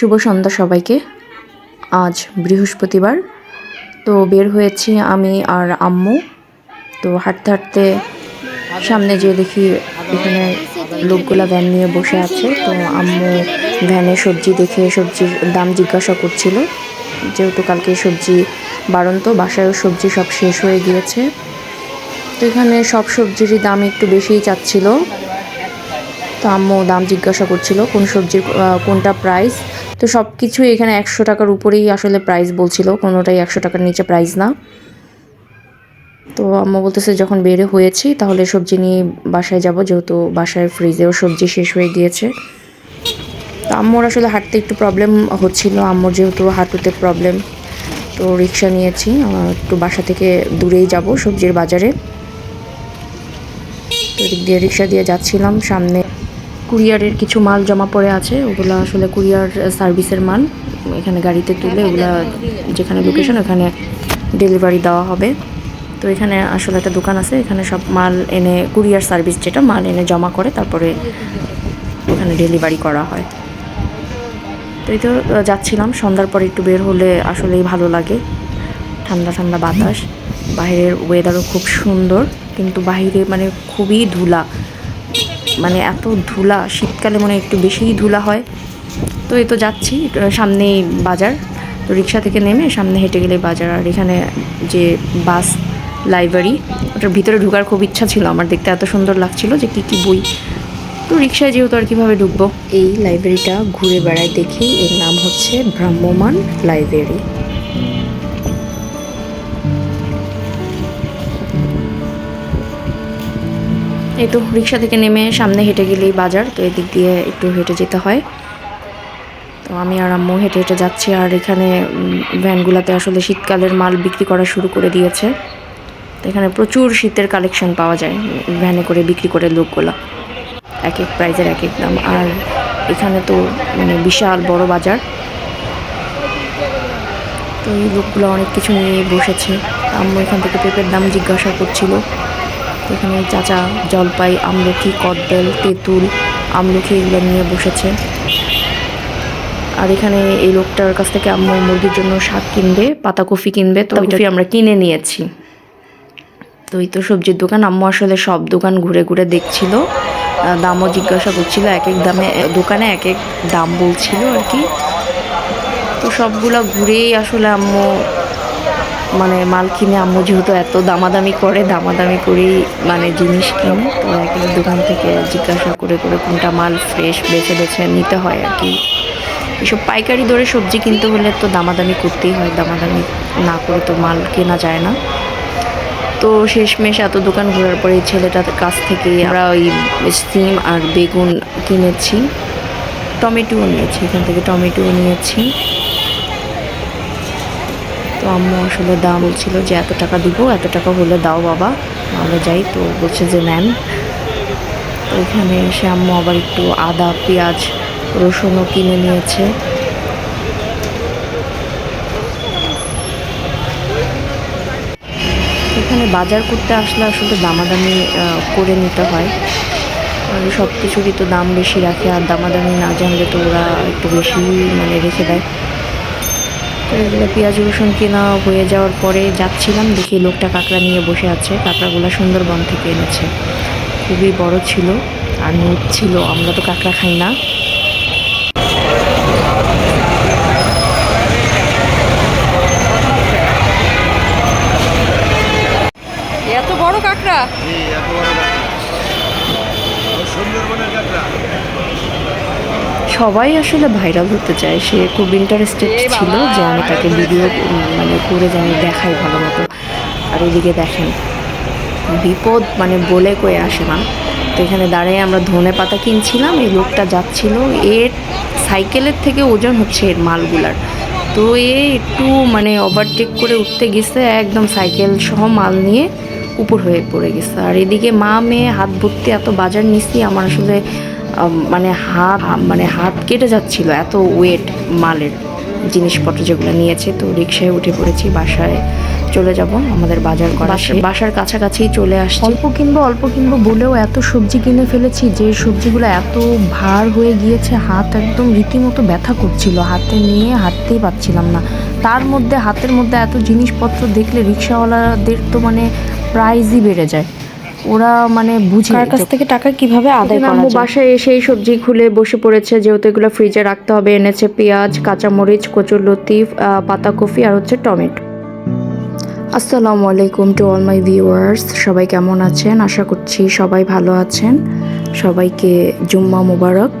শুভ সন্ধ্যা সবাইকে। আজ বৃহস্পতিবার। তো বের হয়েছি আমি আর আম্মু। তো হাঁটতে হাঁটতে সামনে যে দেখি এখানে লোকগুলা ভ্যান নিয়ে বসে আছে। তো আম্মু ভ্যানে সবজি দেখে সবজির দাম জিজ্ঞাসা করছিল। যেহেতু কালকে সবজি বারণ তো বাসায়ও সবজি সব শেষ হয়ে গিয়েছে। তো এখানে সব সবজিরই দাম একটু বেশিই চাচ্ছিল। তো আম্মু দাম জিজ্ঞাসা করছিল কোন সবজির কোনটা প্রাইস তো সব কিছুই এখানে একশো টাকার উপরেই আসলে প্রাইস বলছিল, কোনোটাই একশো টাকার নিচে প্রাইস না। তো আম্মু বলতেছে, যখন বেড়ে হয়েছি, তাহলে সবজি নিয়ে বাসায় যাব, যেহেতু বাসায় ফ্রিজেও সবজি শেষ হয়ে গিয়েছে। তো আম্মুর আসলে হাঁটতে একটু প্রবলেম হচ্ছিল, আম্মুর যেহেতু হাঁটুতে প্রবলেম তো রিক্সা নিয়েছি একটু বাসা থেকে দূরেই যাব সবজির বাজারে। তো এদিক দিয়ে রিক্সা দিয়ে যাচ্ছিলাম, সামনে কুরিয়ারের কিছু মাল জমা পড়ে আছে, ওগুলো আসলে কুরিয়ার সার্ভিসের মাল, এখানে গাড়িতে তুলে ওগুলা যেখানে লোকেশন ওখানে ডেলিভারি দেওয়া হবে। তো এখানে আসলে একটা দোকান আছে, এখানে সব মাল এনে, কুরিয়ার সার্ভিস যেটা, মাল এনে জমা করে, তারপরে ওখানে ডেলিভারি করা হয়। তো এই তো যাচ্ছিলাম, সন্ধ্যার পরে একটু বের হলে আসলেই ভালো লাগে। ঠান্ডা ঠান্ডা বাতাস, বাইরের ওয়েদারও খুব সুন্দর, কিন্তু বাইরে মানে খুবই ধুলা। মানে এত ধুলা, শীতকালে মনে একটু বেশিই ধুলা হয়। তো এই তো যাচ্ছি সামনেই বাজার। তো রিক্সা থেকে নেমে সামনে হেঁটে গেলে বাজার, আর এখানে যে বাস লাইব্রেরি, ওটার ভিতরে ঢুকার খুব ইচ্ছা ছিল আমার, দেখতে এত সুন্দর লাগছিল যে কী কী বই। তো রিক্সায় যেহেতু আর কীভাবে ঢুকবো? এই লাইব্রেরিটা ঘুরে বেড়ায় দেখি, এর নাম হচ্ছে ভ্রাম্যমান লাইব্রেরি। এই তো রিক্সা থেকে নেমে সামনে হেঁটে গেলেই বাজার, তো এদিক দিয়ে একটু হেঁটে যেতে হয়। তো আমি আর আম্মু হেঁটে হেঁটে যাচ্ছি, আর এখানে ভ্যানগুলোতে আসলে শীতকালের মাল বিক্রি করা শুরু করে দিয়েছে। তো এখানে প্রচুর শীতের কালেকশন পাওয়া যায়, ভ্যানে করে বিক্রি করে লোকগুলা। এক এক প্রাইজের এক এক দাম। আর এখানে তো মানে বিশাল বড় বাজার। তো এই লোকগুলো অনেক কিছু নিয়ে বসেছে। আম্মু এখান থেকে পেঁপের দাম জিজ্ঞাসা করছিল। এখানে চাচা জলপাই আমলকি কদবেল তেঁতুল আমলকি এগুলো নিয়ে বসেছে। আর এখানে এই লোকটার কাছ থেকে আম্মু মুরগির জন্য শাক কিনবে পাতাকপি কিনবে তো ওইটা আমরা কিনে নিয়েছি। তো এই তো সবজির দোকান। আম্মু আসলে সব দোকান ঘুরে ঘুরে দেখছিল। দামও জিজ্ঞাসা করছিল এক এক দামে দোকানে এক এক দাম বলছিল আর কি। তো সবগুলা ঘুরেই আসলে আম্মু মানে মাল কিনে আম্মু যেহেতু এত দামাদামি করে, দামাদামি করেই মানে জিনিস কিনে, তো এক দোকান থেকে জিজ্ঞাসা করে করে কোনটা মাল ফ্রেশ বেছে বেছে নিতে হয় আর কি। এসব পাইকারি দরে সবজি কিনতে হলে তো দামাদামি করতেই হয়, দামাদামি না করে তো মাল কেনা যায় না। তো শেষমেশ এত দোকান ঘোরার পরে ছেলেটার কাছ থেকে আমরা ওই সিম আর বেগুন কিনেছি, টমেটোও নিয়েছি, এখান থেকে টমেটোও নিয়েছি। তো আম্মু আসলে দাম বলছিল যে, এত টাকা দিব, এত টাকা হলে দাও বাবা, আমরা যাই। তো বলছে যে, নেন। তো এখানে এসে আম্মু আবার একটু আদা, পেঁয়াজ, রসুনও কিনে নিয়েছে। এখানে বাজার করতে আসলে আসলে দামাদামি করে নিতে হয়। আর সব কিছুরই তো দাম বেশি রাখে, আর দামাদামি না জানলে তো ওরা একটু বেশি মানে রেখে দেয়। তো এগুলো পেঁয়াজ রসুন কেনা হয়ে যাওয়ার পরে যাচ্ছিলাম দেখি লোকটা কাঁকড়া নিয়ে বসে আছে। কাঁকড়াগুলো সুন্দরবন থেকে এনেছে। খুবই বড় ছিল আর নুট ছিল আমরা তো কাঁকড়া খাই না। এত বড় কাঁকড়া? এত বড় কাঁকড়া। ও সুন্দরবনের কাঁকড়া সবাই আসলে ভাইরাল হতে চায়। সে খুব ইন্টারেস্টেড ছিল যে আমি তাকে ভিডিও মানে করে জানি দেখাই ভালো মতো আর এদিকে দেখেন বিপদ মানে বলে কয়ে আসে না। তো এখানে দাঁড়িয়ে আমরা ধনে পাতা কিনছিলাম এই লোকটা যাচ্ছিল। এর সাইকেলের থেকে ওজন হচ্ছে এর মালগুলার। তো এ একটু মানে ওভারটেক করে উঠতে গেছে একদম সাইকেল সহ মাল নিয়ে উপর হয়ে পড়ে গেছে। আর এদিকে মা মেয়ে হাত ভর্তি এত বাজার নিচ্ছি আমার আসলে মানে হাত মানে হাত কেটে যাচ্ছিল এত ওয়েট মালের জিনিসপত্র যেগুলো নিয়েছে। তো রিক্সায় উঠে পড়েছি বাসায় চলে যাব। আমাদের বাজার করা বাসার কাছাকাছি চলে আসছি। অল্প কিনবো অল্প কিনবো বলেও এত সবজি কিনে ফেলেছি যে সবজিগুলো এত ভার হয়ে গিয়েছে হাত একদম রীতিমতো ব্যথা করছিল। হাতে নিয়ে হাঁটতেই পারছিলাম না। তার মধ্যে হাতের মধ্যে এত জিনিসপত্র দেখলে রিক্সাওয়ালাদের তো মানে প্রাইজই বেড়ে যায়। ওরা মানে বুঝে কার কাছ থেকে টাকা কীভাবে আদায় করা যায়? বাসায় এসে এই সবজি খুলে বসে পড়েছে যেহেতু এগুলো ফ্রিজে রাখতে হবে এনেছে পেঁয়াজ কাঁচামরিচ কচুরলতি পাতাকপি আর হচ্ছে টমেটো। আসসালামু আলাইকুম টু অল মাই ভিউয়ার্স সবাই কেমন আছেন? আশা করছি সবাই ভালো আছেন। সবাইকে জুম্মা মুবারক।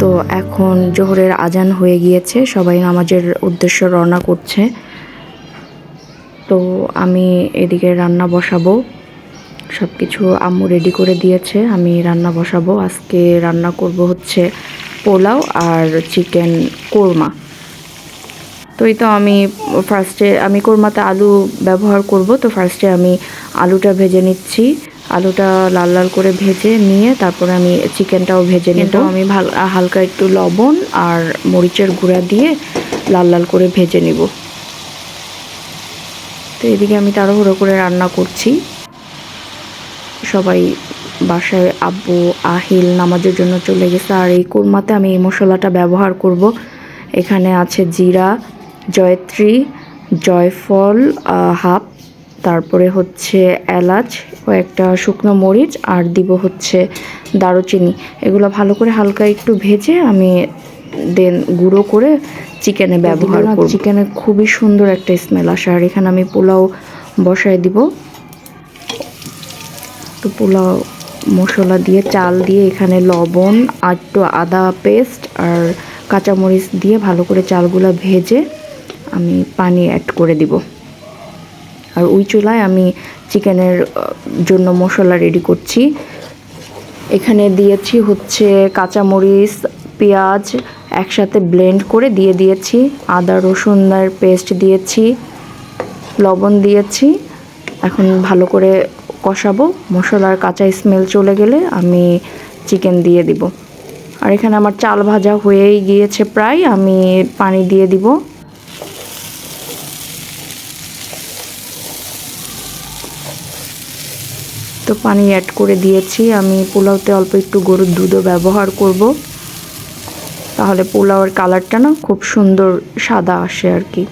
তো এখন জোহরের আজান হয়ে গিয়েছে সবাই নামাজের উদ্দেশ্য রওনা করছে। তো আমি এদিকে রান্না বসাবো। সব কিছু আম্মু রেডি করে দিয়েছে আমি রান্না বসাবো। আজকে রান্না করব হচ্ছে পোলাও আর চিকেন কোরমা। তো এই তো আমি ফার্স্টে আমি কোরমাতে আলু ব্যবহার করব। তো ফার্স্টে আমি আলুটা ভেজে নিচ্ছি। আলুটা লাল লাল করে ভেজে নিয়ে তারপরে আমি চিকেনটাও ভেজে নেব। আমি হালকা একটু লবণ আর মরিচের গুঁড়া দিয়ে লাল লাল করে ভেজে নেব। তো এদিকে আমি তাড়াহুড়ো করে রান্না করছি। সবাই বাসায় আব্বু আহিল নামাজের জন্য চলে গেছে। আর এই কোরমাতে আমি এই মশলাটা ব্যবহার করব। এখানে আছে জিরা জয়ত্রী জয়ফল হাফ তারপরে হচ্ছে এলাচ কয়েকটা শুকনো মরিচ আর দিব হচ্ছে দারুচিনি। এগুলো ভালো করে হালকা একটু ভেজে আমি দেন গুঁড়ো করে চিকেনে ব্যবহার করব। চিকেনে খুবই সুন্দর একটা স্মেল আসে। আর এখানে আমি পোলাও বসায় দিব। তো পোলাও মশলা দিয়ে, চাল দিয়ে, এখানে লবণ একটু আদা পেস্ট আর কাঁচামরিচ দিয়ে ভালো করে চালগুলো ভেজে আমি পানি অ্যাড করে দিব। আর ওই চুলায় আমি চিকেনের জন্য মশলা রেডি করছি। এখানে দিয়েছি হচ্ছে কাঁচামরিচ, পেঁয়াজ একসাথে ব্লেন্ড করে দিয়ে দিয়েছি। আদা রসুনের পেস্ট দিয়েছি। লবণ দিয়েছি। এখন ভালো করে কষাবো। মশলার কাঁচা স্মেল চলে গেলে আমি চিকেন দিয়ে দিব। আর এখানে আমার চাল ভাজা হয়েই গিয়েছে প্রায়, আমি পানি দিয়ে দিব। তো পানি অ্যাড করে দিয়েছি। আমি পোলাওতে অল্প একটু গরুর দুধও ব্যবহার করব। তাহলে পোলাওয়ের কালারটা না খুব সুন্দর সাদা আসে আর কি।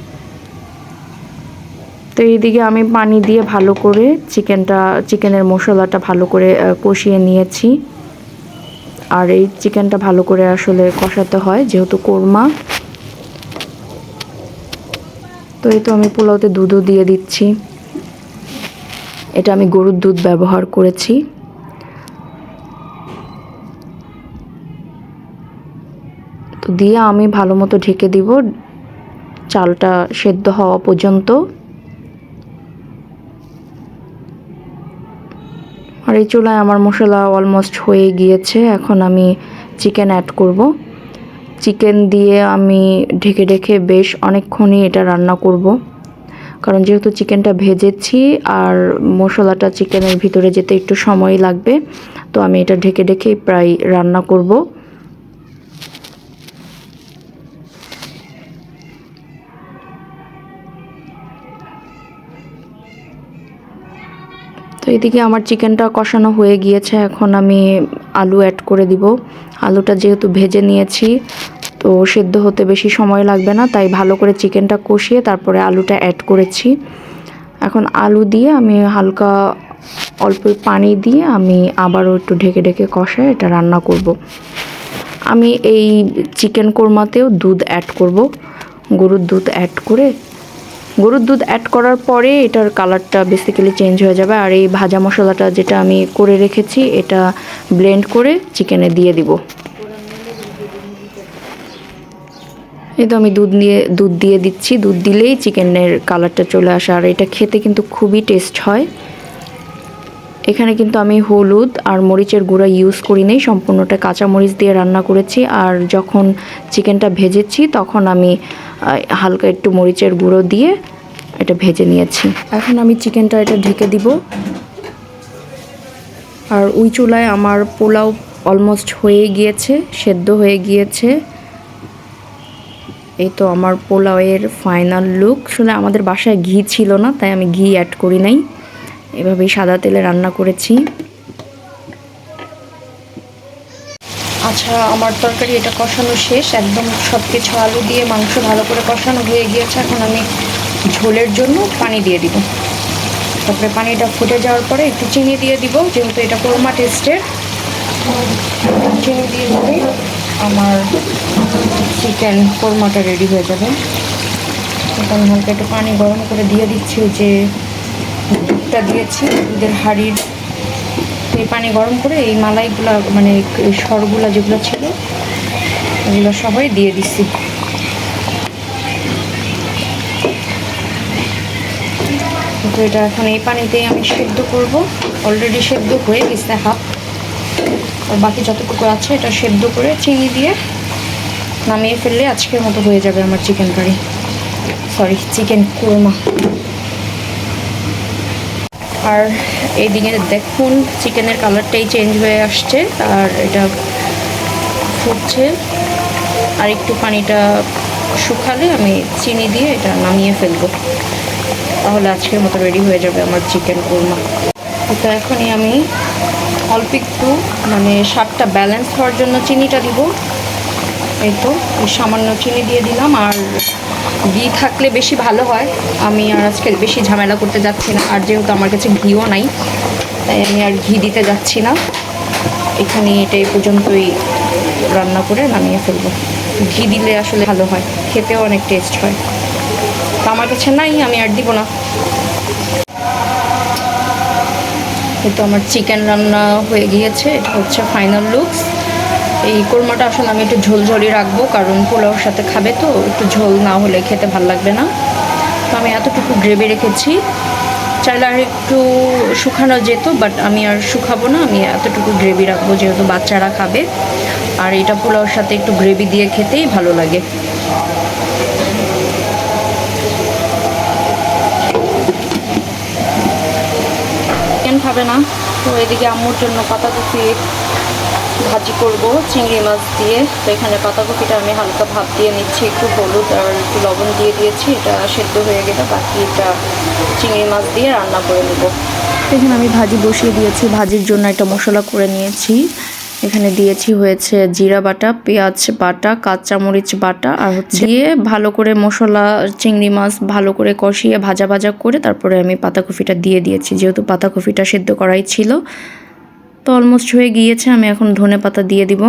তো এইদিকে আমি পানি দিয়ে ভালো করে চিকেনটা, চিকেনের মশলাটা ভালো করে কষিয়ে নিয়েছি। আর এই চিকেনটা ভালো করে আসলে কষাতে হয়, যেহেতু কোরমা। তো এই তো আমি পোলাওতে দুধও দিয়ে দিচ্ছি। এটা আমি গরুর দুধ ব্যবহার করেছি। তো দিয়ে আমি ভালো মতো ঢেকে দিব, চালটা সেদ্ধ হওয়া পর্যন্ত। আর এই চুলায় আমার মশলা অলমোস্ট হয়ে গিয়েছে। এখন আমি চিকেন অ্যাড করব। চিকেন দিয়ে আমি ঢেকে ঢেকে বেশ অনেকক্ষণই এটা রান্না করব। কারণ যেহেতু চিকেনটা ভেজেছি আর মশলাটা চিকেনের ভিতরে যেতে একটু সময় লাগবে, তো আমি এটা ঢেকে ঢেকে প্রায় রান্না করব। এদিকে আমার চিকেনটা কষানো হয়ে গিয়েছে, এখন আমি আলু অ্যাড করে দিব। আলুটা যেহেতু ভেজে নিয়েছি, তো সেদ্ধ হতে বেশি সময় লাগবে না, তাই ভালো করে চিকেনটা কষিয়ে তারপরে আলুটা অ্যাড করেছি। এখন আলু দিয়ে আমি হালকা অল্প পানি দিয়ে আমি আবারও একটু ঢেকে ঢেকে কষায় এটা রান্না করব। আমি এই চিকেন কোরমাতেও দুধ অ্যাড করব। গরুর দুধ অ্যাড করে গরুর দুধ অ্যাড করার পরে এটার কালারটা বেসিক্যালি চেঞ্জ হয়ে যাবে। আর এই ভাজা মশলাটা যেটা আমি করে রেখেছি, এটা ব্লেন্ড করে চিকেনে দিয়ে দিব। এই তো আমি দুধ দিয়ে দুধ দিয়ে দিচ্ছি। দুধ দিলেই চিকেনের কালারটা চলে আসে। আর এটা খেতে কিন্তু খুবই টেস্ট হয়। এখানে কিন্তু আমি হলুদ আর মরিচের গুঁড়া ইউজ করি নেই। সম্পূর্ণটা কাঁচা মরিচ দিয়ে রান্না করেছি। আর যখন চিকেনটা ভেজেছি, তখন আমি হালকা একটু মরিচের গুঁড়ো দিয়ে এটা ভেজে নিয়েছি। এখন আমি চিকেনটা এটা ঢেকে দিব। আর ওই চুলায় আমার পোলাও অলমোস্ট হয়ে গিয়েছে, সেদ্ধ হয়ে গিয়েছে। এই তো আমার পোলাওয়ের ফাইনাল লুক শুনে আমাদের বাসায় ঘি ছিল না, তাই আমি ঘি অ্যাড করি নাই। এভাবেই সাদা তেলে রান্না করেছি। আচ্ছা আমার তরকারি এটা কষানো শেষ। একদম সব কিছু আলু দিয়ে মাংস ভালো করে কষানো হয়ে গিয়েছে। এখন আমি ঝোলের জন্য পানি দিয়ে দিব। তারপরে পানিটা ফুটে যাওয়ার পরে একটু চিনি দিয়ে দিব, যেহেতু এটা কোরমা টেস্টের। চিনি দিয়ে দিলে আমার চিকেন কোরমাটা রেডি হয়ে যাবে। এখন হালকা একটু পানি গরম করে দিয়ে দিচ্ছি যে দুধটা দিয়েছি, দুধের হাঁড়ির এই পানি গরম করে এই মালাইগুলো মানে সরগুলো যেগুলো ছিল, এগুলো সবাই দিয়ে দিচ্ছি তো এটা এখন এই পানিতেই আমি সেদ্ধ করব। অলরেডি সেদ্ধ হয়ে গেছে হাফ। আর বাকি যতটুকু আছে এটা সেদ্ধ করে চিনি দিয়ে নামিয়ে ফেললে আজকের মতো হয়ে যাবে আমার chicken curry. Sorry chicken korma. আর এইদিকে দেখুন চিকেনের কালারটাই চেঞ্জ হয়ে আসছে, আর এটা ফুটছে। আর একটু পানিটা শুকালে আমি চিনি দিয়ে এটা নামিয়ে ফেলব। তাহলে আজকের মতো রেডি হয়ে যাবে আমার চিকেন কোরমা। তো এখনই আমি অল্প একটু মানে স্বাদটা ব্যালেন্স হওয়ার জন্য চিনিটা দিব। এই তো সামান্য চিনি দিয়ে দিলাম, আর ঘি থাকলে বেশি ভালো হয়। আমি আর আজকে বেশি ঝামেলা করতে যাচ্ছি না। আর যেহেতু আমার কাছে ঘিও নাই, তাই আমি আর ঘি দিতে যাচ্ছি না। এখানে এটা এই পর্যন্তই রান্না করে নামিয়ে ফেলব। ঘি দিলে আসলে ভালো হয়, খেতেও অনেক টেস্ট হয়। তো আমার কাছে নাই, আমি আর দিব না। এই তো আমার চিকেন রান্না হয়ে গিয়েছে, এটা হচ্ছে ফাইনাল লুকস এই কোরমাটা আসলে আমি একটু ঝোলঝোলই রাখব, কারণ পোলাওর সাথে খাবে তো, একটু ঝোল না হলে খেতে ভালো লাগবে না। তো আমি এতটুকু গ্রেভি রেখেছি। চাইলে আর একটু শুকানো যেত বাট আমি আর শুকাবো না, আমি এতটুকু গ্রেভি রাখব যেহেতু বাচ্চারা খাবে। আর এটা পোলাওর সাথে একটু গ্রেভি দিয়ে খেতেই ভালো লাগে। খাবে না? তো এদিকে আম্মুর জন্য পাতা পাতাকপি ভাজি করব, চিংড়ি মাছ দিয়ে। তো এখানে পাতাকপিটা আমি হালকা ভাপ দিয়ে নিচ্ছি, একটু হলুদ আর একটু লবণ দিয়ে দিয়েছি। এটা সেদ্ধ হয়ে গেলে বাকি এটা চিংড়ি মাছ দিয়ে রান্না করে নেব। এখানে আমি ভাজি বসিয়ে দিয়েছি, ভাজির জন্য একটা মশলা করে নিয়েছি। এখানে দিয়েছি হয়েছে জিরা বাটা, পেঁয়াজ বাটা, কাঁচামরিচ বাটা আর হচ্ছে দিয়ে ভালো করে মশলা, চিংড়ি মাছ ভালো করে কষিয়ে ভাজা ভাজা করে তারপরে আমি পাতাকপিটা দিয়ে দিয়েছি। যেহেতু পাতাকপিটা সেদ্ধ করাই ছিল তো অলমোস্ট হয়ে গিয়েছে, আমি এখন ধনে পাতা দিয়ে দিব।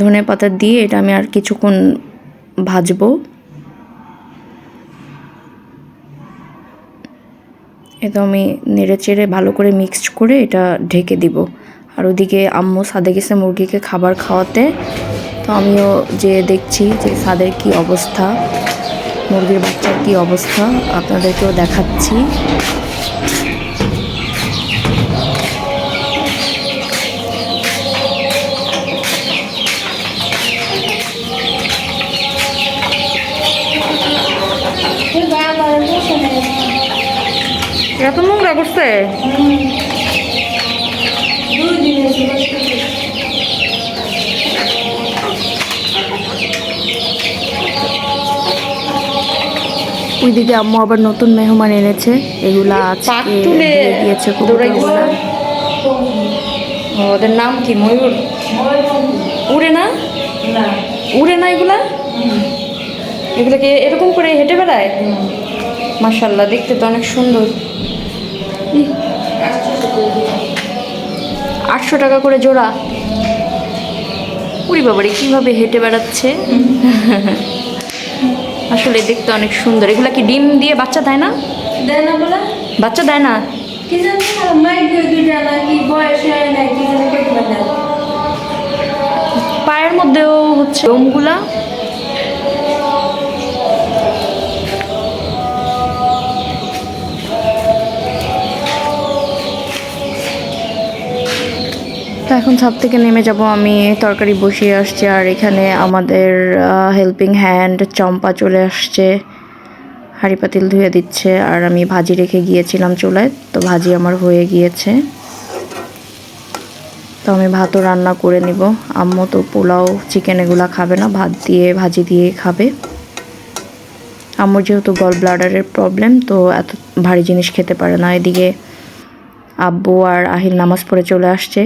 ধনে পাতা দিয়ে এটা আমি আর কিছুক্ষণ ভাজবো। এটা আমি নেড়ে চেড়ে ভালো করে মিক্সড করে এটা ঢেকে দিব। আর ওদিকে আম্মু সাদে গেছে মুরগিকে খাবার খাওয়াতে, তো আমিও যে দেখছি যে সাদের কি অবস্থা, মুরগির বাচ্চার কি অবস্থা, আপনাদেরকেও দেখাচ্ছি। এত নোংরা করছে। ওইদিকে আম্মু আবার নতুন মেহমান এনেছে। এগুলা আজকে দিয়ে দিয়েছে। ওদের নাম কি ময়ূর? উড়ে না? উড়ে না এগুলা? এগুলোকে এরকম করে হেঁটে বেড়ায়? মাশাল্লাহ দেখতে তো অনেক সুন্দর। আটশো টাকা করে জোড়া। উড়ি বাবারে কীভাবে হেঁটে বেড়াচ্ছে? আসলে দেখতে অনেক সুন্দর। এগুলা কি ডিম দিয়ে বাচ্চা দেয় না? দেয় না বলে। বাচ্চা দেয় না? কি জানি বয়স। পায়ের মধ্যেও হচ্ছে লোমগুলা তো এখন ছাদ থেকে নেমে যাব। আমি তরকারি বসিয়ে আসছি আর এখানে আমাদের হেল্পিং হ্যান্ড চম্পা চলে আসছে। হাঁড়ি পাতিল ধুয়ে দিচ্ছে আর আমি ভাজি রেখে গিয়েছিলাম চুলায়, তো ভাজি আমার হয়ে গিয়েছে। তো আমি ভাতও রান্না করে নিব। আম্মু তো পোলাও চিকেন এগুলা খাবে না, ভাত দিয়ে, ভাজি দিয়ে খাবে। আম্মুর যেহেতু গল ব্লাডারের প্রবলেম তো এত ভারী জিনিস খেতে পারে না। এদিকে আব্বু আর আহিল নামাজ পড়ে চলে আসছে।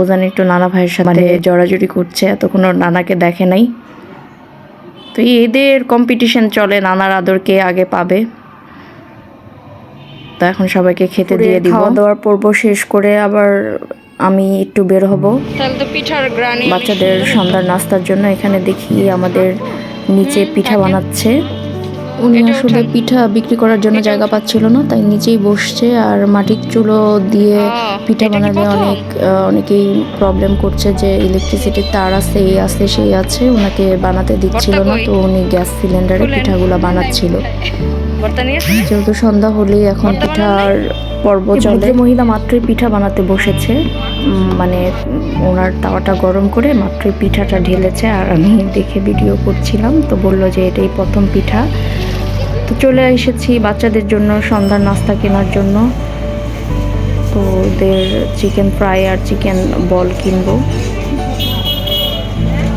ওজান একটু নানা ভাইয়ের সাথে জড়াজড়ি করছে এতক্ষণ ওর নানাকে দেখে নাই। তো এদের কম্পিটিশন চলে নানার আদরকে আগে পাবে। তো এখন সবাইকে খেতে দিয়ে দিব। খাওয়া দাওয়ার পর্ব শেষ করে আবার আমি একটু বের হব। বাচ্চাদের সন্ধ্যার নাস্তার জন্য এখানে দেখি আমাদের নিচে পিঠা বানাচ্ছে। উনি আসলে পিঠা বিক্রি করার জন্য জায়গা পাচ্ছিল না তাই নিচেই বসছে আর মাটির চুলো দিয়ে পিঠা বানালে অনেক অনেকেই প্রবলেম করছে যে ইলেকট্রিসিটির তার আছে এই আছে সেই আছে ওনাকে বানাতে দিচ্ছিল না তো উনি গ্যাস সিলিন্ডারে পিঠাগুলো বানাচ্ছিল। যেহেতু সন্ধ্যা হলেই এখন পিঠার পর্ব চলে। মহিলা মাত্রই পিঠা বানাতে বসেছে। মানে ওনার তাওয়াটা গরম করে মাত্রই পিঠাটা ঢেলেছে। আর আমি দেখে ভিডিও করছিলাম তো বলল যে এটাই প্রথম পিঠা। তো চলে এসেছি বাচ্চাদের জন্য সন্ধ্যার নাস্তা কেনার জন্য। তো ওদের চিকেন ফ্রাই আর চিকেন বল কিনবো।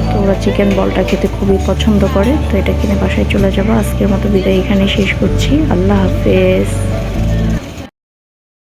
তো ওরা চিকেন বলটা খেতে খুবই পছন্দ করে, তো এটা কিনে বাসায় চলে যাব। আজকের মতো বিদায় এখানে শেষ করছি। আল্লাহ হাফেজ।